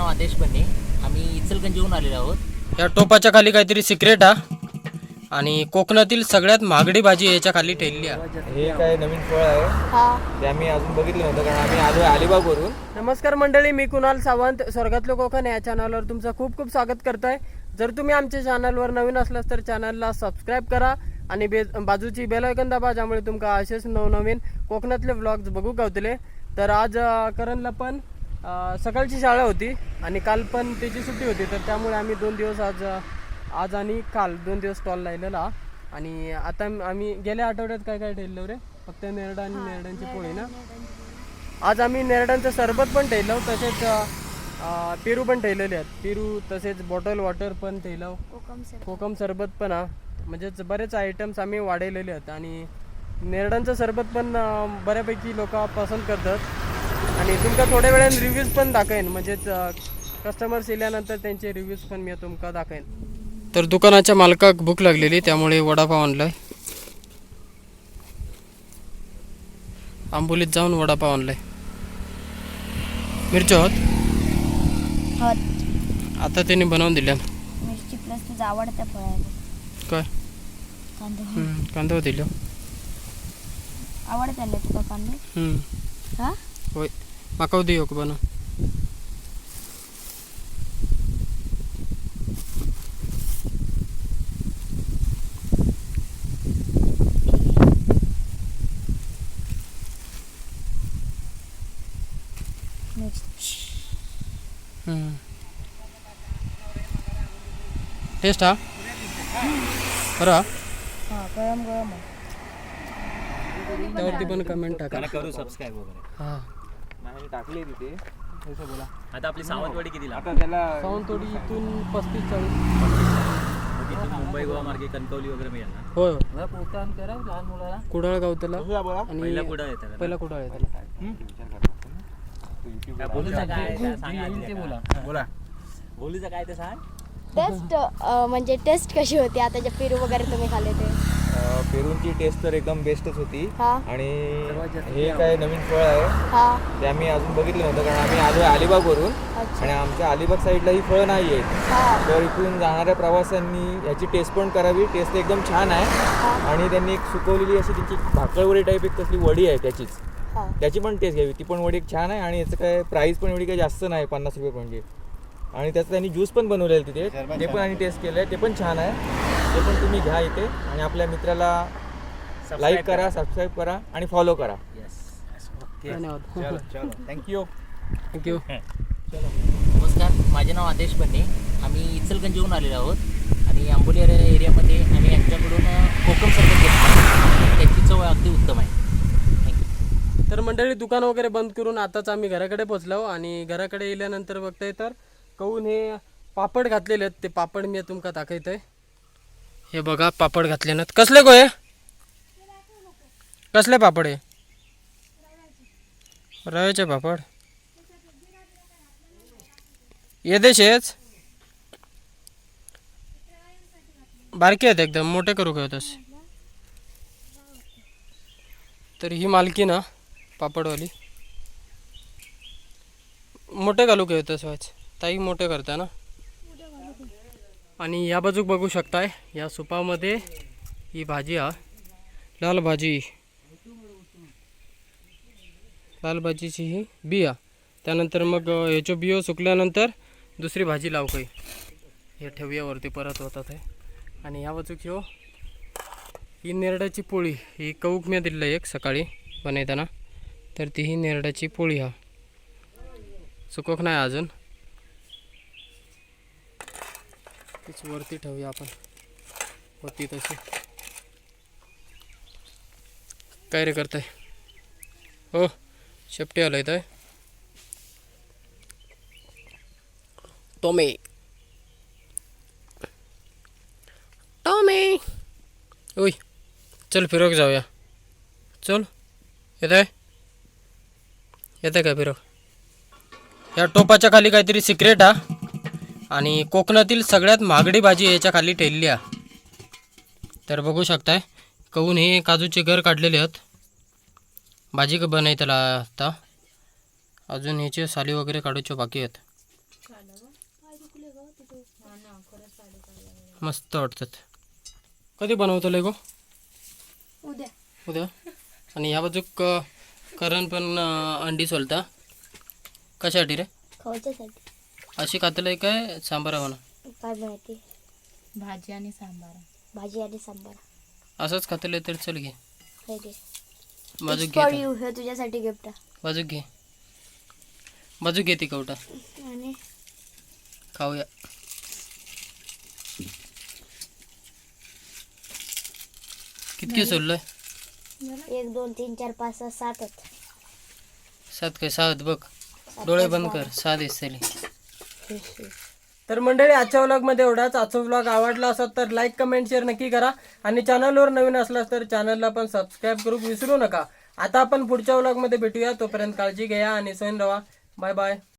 नाव आदेश बन्ने आम्ही इचलगंजीहून आलेलो आहोत. या टोपाच्या खाली काहीतरी सिक्रेट हा. आणि कोकणातील सगळ्यात महागडी भाजी याच्या खाली ठेवली आहे हे काय नवीन फळ आहे? ते आम्ही अजून बघितलं नव्हतं कारण आम्ही आलो अलिबागवरून. नमस्कार मंडळी मी कुणाल सावंत स्वर्गातलं कोकण या चॅनलवर तुमचं खूप खूप स्वागत करतोय. जर तुम्ही आमच्या चॅनलवर नवीन असलास तर चॅनलला सबस्क्राईब करा आणि बे बाजूची बेल ऐकन दाबा ज्यामुळे तुमका असेच नवनवीन कोकणातले व्लॉग्स बघू गावतले. तर आज करणला पण सकाळची शाळा होती आणि काल पण त्याची सुट्टी होती तर त्यामुळे आम्ही दोन दिवस आज आज आणि काल दोन दिवस स्टॉल लावलेला. आणि आता आम्ही गेल्या आठवड्यात काय काय ठेवलं रे? फक्त नेरडा आणि नेरड्यांची पोळी ना? आज आम्ही नेरडांचं सरबत पण ठेवलं तसेच पेरू पण ठेवलेले आहेत. पेरू तसेच बॉटल वॉटर पण ठेवलं. कोकम सरबत. पण हा. म्हणजेच बरेच आयटम्स आम्ही वाढवलेले आहेत. आणि नेरडांचं सरबत पण बऱ्यापैकी लोक पसंत करतात. आणि तुमका थोड्या वेळाने रिव्ह्यूज पण दाखवेन. म्हणजेच कस्टमर्स येल्यानंतर त्यांचे रिव्ह्यूज पण मी तुमका दाखवेन. तर दुकानाच्या मालकाक भूक लागलेली त्यामुळे वडापाव आणलाय. आंबोलीत जाऊन वडापाव आणलाय. मिरच्या होत? आता त्यांनी बनवून दिल्या. मिरची प्लस तुझं आवडत्या फळाला. काय? कांदे. दिलो तुका कांदे? हा? होय. माका दियो का बनव मिरची हम्म. टेस्ट हा बरं हा? हा गरम गरम आहे त्यावरती नाही टाकले तिथे. तसं बोला. आता आपली सावंतवाडी किती आता त्याला सावंतवाडी इथून पस्तीस चाळीस. इथून मुंबई गोवा मार्गे कणकवली वगैरे मिळेल ना? होय प्रोत्साहन करा लहान मुलाला. कुडाळ गावतला बोला. आणि पहिला कुठं येतं पहिला कुडाळ आहे त्याला बोलूचं काय सांगा ते बोला. बोला. बोलूचं काय ते सांग? टेस्ट म्हणजे टेस्ट कशी होती? आता जे पेरू वगैरे तुम्ही खाल्ले ते. पेरूंची टेस्ट तर एकदम बेस्टच होती. हा. आणि हे काय नवीन फळ आहे हा. ते आम्ही अजून बघितलं नव्हतं कारण आम्ही आलो अलिबागवरून. अच्छा. आणि आमच्या अलिबाग साईडला ही फळं नाही आहेत हा. तर इथून जाणाऱ्या प्रवाशांनी याची टेस्ट पण करावी टेस्ट एकदम छान आहे. आणि त्यांनी एक सुकवलेली अशी त्यांची भाकरवडी टाईप एक कसली वडी आहे त्याचीच. हा. त्याची पण टेस्ट घ्यावी ती पण वडी एक छान आहे आणि याचं काय प्राईस पण एवढी काही जास्त नाही पन्नास रुपये म्हणजे. आणि त्याचं त्यांनी ज्यूस पण बनवलेलं तिथे. ते पण आणि टेस्ट केलं आहे ते पण छान आहे. ते पण तुम्ही घ्या इथे आणि आपल्या मित्राला लाईक करा. सबस्क्राईब करा आणि फॉलो करा. धन्यवाद. थँक्यू थँक्यू नमस्कार. माझे नाव आदेश बन्ने. आम्ही इचलगंजीहून आलेलो आहोत. आणि आंबोली एरिया- एरियामध्ये आम्ही यांच्याकडून कोकम सरबत घेतलं त्याची चव अगदी उत्तम आहे. थँक्यू तर मंडळी दुकान वगैरे बंद करून आताच आम्ही घराकडे पोचलो आणि घराकडे येल्यानंतर बघताय तर कहून हे पापड घातलेले आहेत ते पापड मी तुमका दाखवतोय. हे बघा पापड घातले ना कसले गोये कसले पापड आहे रव्याचे पापड? येदेशेच बारके आहेत एकदम मोठे करू काय तसे? तर ही मालकी ना पापडवाली. मोठे घालू काय तसं ताई मोठे करता ना? आणि या बाजूक बघू शकताय या सुपामध्ये ही भाजी हा लाल भाजी. लाल भाजीची ही बिया. त्यानंतर मग अं, बियो सुकल्यानंतर दुसरी भाजी लाव काही हे ठेवयावरती परत होतात आहे आणि या बाजूक ह्यो ही नेरडाची पोळी ही कौक मी दिलं एक सकाळी बनवताना तर ती ही नेरडाची पोळी हा. सुकोक नाही अजून. तीच वरती ठेवूया आपण. होती तशी. काय रे करताय? हो शेपटी आलं इथं टोमे. टोमे. ओय चल फिरक जाऊया. चल येत आहे येत आहे का फिरक? या टोपाच्या खाली काहीतरी सिक्रेट हा. आणि कोकणातील सगळ्यात महागडी भाजी याच्या खाली ठेवली आहे. तर बघू शकताय कहून हे काजूचे घर काढलेले आहेत. भाजी क बनाय त्याला आता. अजून ह्याचे साली वगैरे काढूचे बाकी आहेत. मस्त वाटतात. कधी बनवतोय गो? उद्या. उद्या? आणि ह्या बाजूक करण पण अंडी सोलता. कशासाठी रे? अशी खातलंय काय? सांबार म्हणा. काय माहिती भाजी आणि सांबार. भाजी आणि सांबार. असंच खातलंय तर चल घे. घे. बाजूक. हे तुझ्यासाठी गिफ्ट बाजूक घे. बाजूक घे ती कवटा. आणि? खाऊया. कितके सोडलंय? एक दोन तीन चार पाच सहा सातच सात काय? सात बघ. डोळे बंद कर. सहा दिसतली तर मंडळी आजच्या व्लॉगमध्ये एवढाच. आजचा व्लॉग आवडला असत तर लाईक कमेंट शेअर नक्की करा. आणि चॅनलवर नवीन असलास तर चॅनलला पण सबस्क्राईब करू. विसरू नका. आता आपण पुढच्या व्लॉगमध्ये भेटूया. तोपर्यंत काळजी घ्या आणि सैन रवा. Bye bye